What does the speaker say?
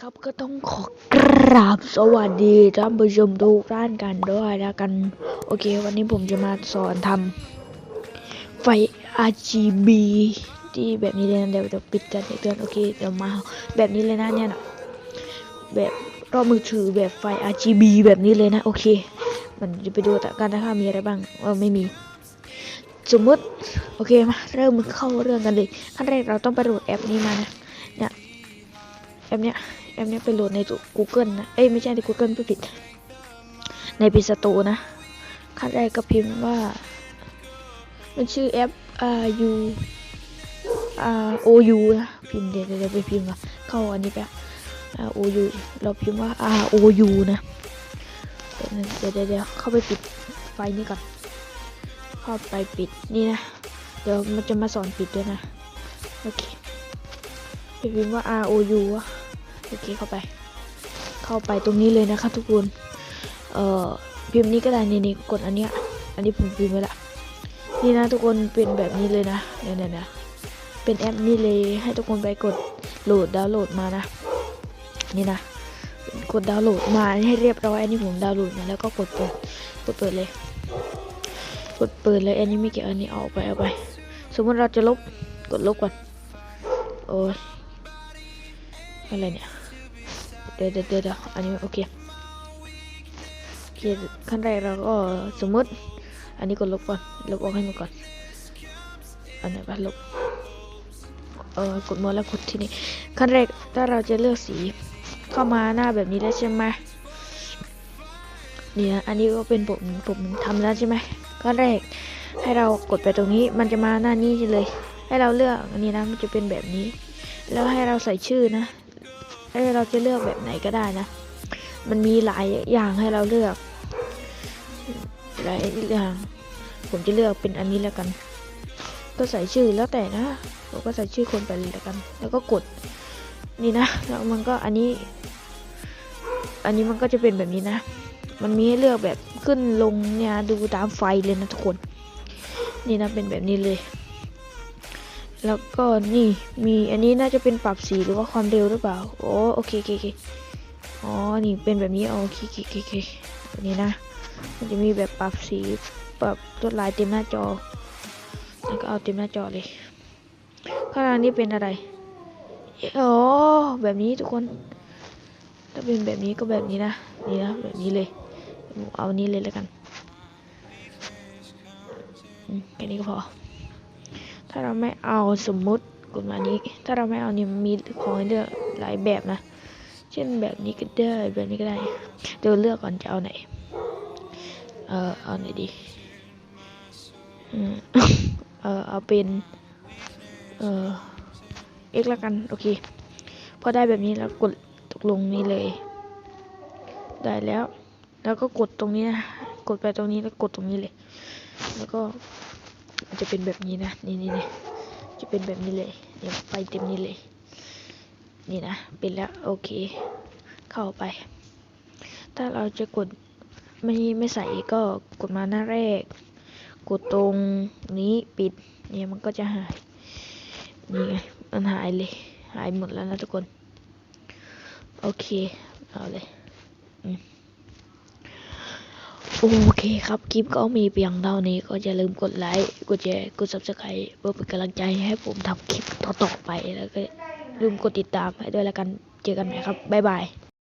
ครับก็ต้องขอกราบสวัสดีท่านผู้ชมทุกท่านกันด้วยแล้วกัน โอเค วันนี้ผมจะมาสอนทำไฟ RGB ที่แบบนี้เลยนะเดี๋ยวเดี๋ยวปิดกันเตือนโอเคเดี๋ยวมาแบบนี้เลยนะเนี่ยนะแบบรอบมือถือแบบไฟ RGB แบบนี้เลยนะ โอเค มันจะไปดูแต่กันนะคะมีอะไรบ้างเออไม่มี สมมติโอเคมาเริ่มเข้าเรื่องกันเลยขั้นแรกเราต้องไปโหลดแอปนี้มานะเนี่ยแอปเนี้ยแอปเนี้ยไปโหลดใน Google นะเอ้ยไม่ใช่ใน Google ผู้ผิด ในพิสโตนะขั้นแรกก็พิมพ์ว่า มันชื่อแอป R U R O U นะพิมพ์เดี๋ยวเดี๋ยวไปพิมพ์ก่อนเข้าอันนี้ไป R O U เราพิมพ์ว่า R O U นะเดี๋ยวเดี๋ยวเดี๋ยวเข้าไปปิดไฟนี้ก่อน เข้าไปปิดนี่นะ เดี๋ยวมันจะมาสอนปิดด้วยนะ โอเคไปพิมพ์ว่า R O U อะโอเคเข้าไป เข้าไปตรงนี้เลยนะครับทุกคนเอ่อพิมพ์นี้ก็ได้นี่นี่กดอันเนี้ยอันนี้ผมพิมพ์ไว้ละนี่นะทุกคนเป็นแบบนี้เลยนะเนี่ยเนี่ยเนี่ยเป็นแอปนี้เลยให้ทุกคนไปกดโหลดดาวน์โหลดมานะ นี่นะกดดาวน์โหลดมาให้เรียบร้อยอันนี้ผมดาวน์โหลดมาแล้วก็กดเปิดกดเปิดเลย กดเปิดเลยอันนี้ไม่เกี่ยวอันนี้เอาไปเอาไป สมมติเราจะลบกดลบก่อนโอ้ยอะไรเนี่ยเดี๋ยวเดี๋ยวเดี๋ยวอันนี้โอเคโอเคขั้นแรกเราก็สมมติ อันนี้กดลบก่อนลบออกให้หมดก่อนอันไหนบ้างลบเออกดมดแล้วกดที่นี่ขั้นแรกถ้าเราจะเลือกสีเข้ามาหน้าแบบนี้ได้ใช่ไหมนี่นะอันนี้ก็เป็นผมผมทำแล้วใช่ไหม ขั้นแรก ให้เรากดไปตรงนี้ มันจะมาหน้านี้เลย ให้เราเลือกอันนี้นะ มันจะเป็นแบบนี้ แล้วให้เราใส่ชื่อนะ ให้เราจะเลือกแบบไหนก็ได้นะ มันมีหลายอย่างให้เราเลือก หลายอย่าง ผมจะเลือกเป็นอันนี้แล้วกัน ก็ใส่ชื่อแล้วแต่นะผมก็ใส่ชื่อคนไปเลยแล้วกัน แล้วก็กด นี่นะ แล้วมันก็อันนี้ อันนี้มันก็จะเป็นแบบนี้นะ มันมีให้เลือกแบบขึ้นลงเนี่ยดูตามไฟเลยนะทุกคน นี่นะเป็นแบบนี้เลย แล้วก็นี่มีอันนี้น่าจะเป็นปรับสีหรือว่าความเร็วหรือเปล่าโอ้โอเคโอเคอ๋อนี่เป็นแบบนี้โอเคโอเคโอเคแบบนี้นะ มันจะมีแบบปรับสีปรับลวดลายเต็มหน้าจอ แล้วก็เอาเต็มหน้าจอเลยข้างล่างนี่เป็นอะไรอ๋อแบบนี้ทุกคน ถ้าเป็นแบบนี้ก็แบบนี้นะ นี่นะแบบนี้เลย เอานี้เลยแล้วกันแค่นี้ก็พอ ถ้าเราไม่เอาสมมุติกฎหมายนี้ ถ้าเราไม่เอาเนี่ยมันมีของให้เลือกหลายแบบนะ เช่นแบบนี้ก็ได้แบบนี้ก็ได้ เดี๋ยวเลือกก่อนจะเอาไหน เออเอาไหนดีอืมเออเอาเป็นเออ x ละกัน โอเค พอได้แบบนี้แล้วกดตกลงนี้เลย ได้แล้ว แล้วก็กดตรงนี้นะ กดไปตรงนี้แล้วกดตรงนี้เลย แล้วก็มันจะเป็นแบบนี้นะ นี่นี่นี่จะเป็นแบบนี้เลยเดี๋ยวไปเต็มนี้เลย นี่นะ เป็นแล้วโอเค เข้าไป ถ้าเราจะกดไม่ไม่ใส่ก็กดมาหน้าแรก กดตรงนี้ปิด เนี่ยมันก็จะหาย นี่ไง มันหายเลย หายหมดแล้วนะทุกคน โอเค เอาเลย อืม โอเคครับ คลิปก็มีเพียงเท่านี้ก็อย่าลืมกดไลค์กดแชร์กด subscribe เพื่อเป็นกำลังใจให้ผมทำคลิปต่อๆไปแล้วก็ลืมกดติดตามให้ด้วยแล้วกันเจอกันใหม่ครับบ๊ายบาย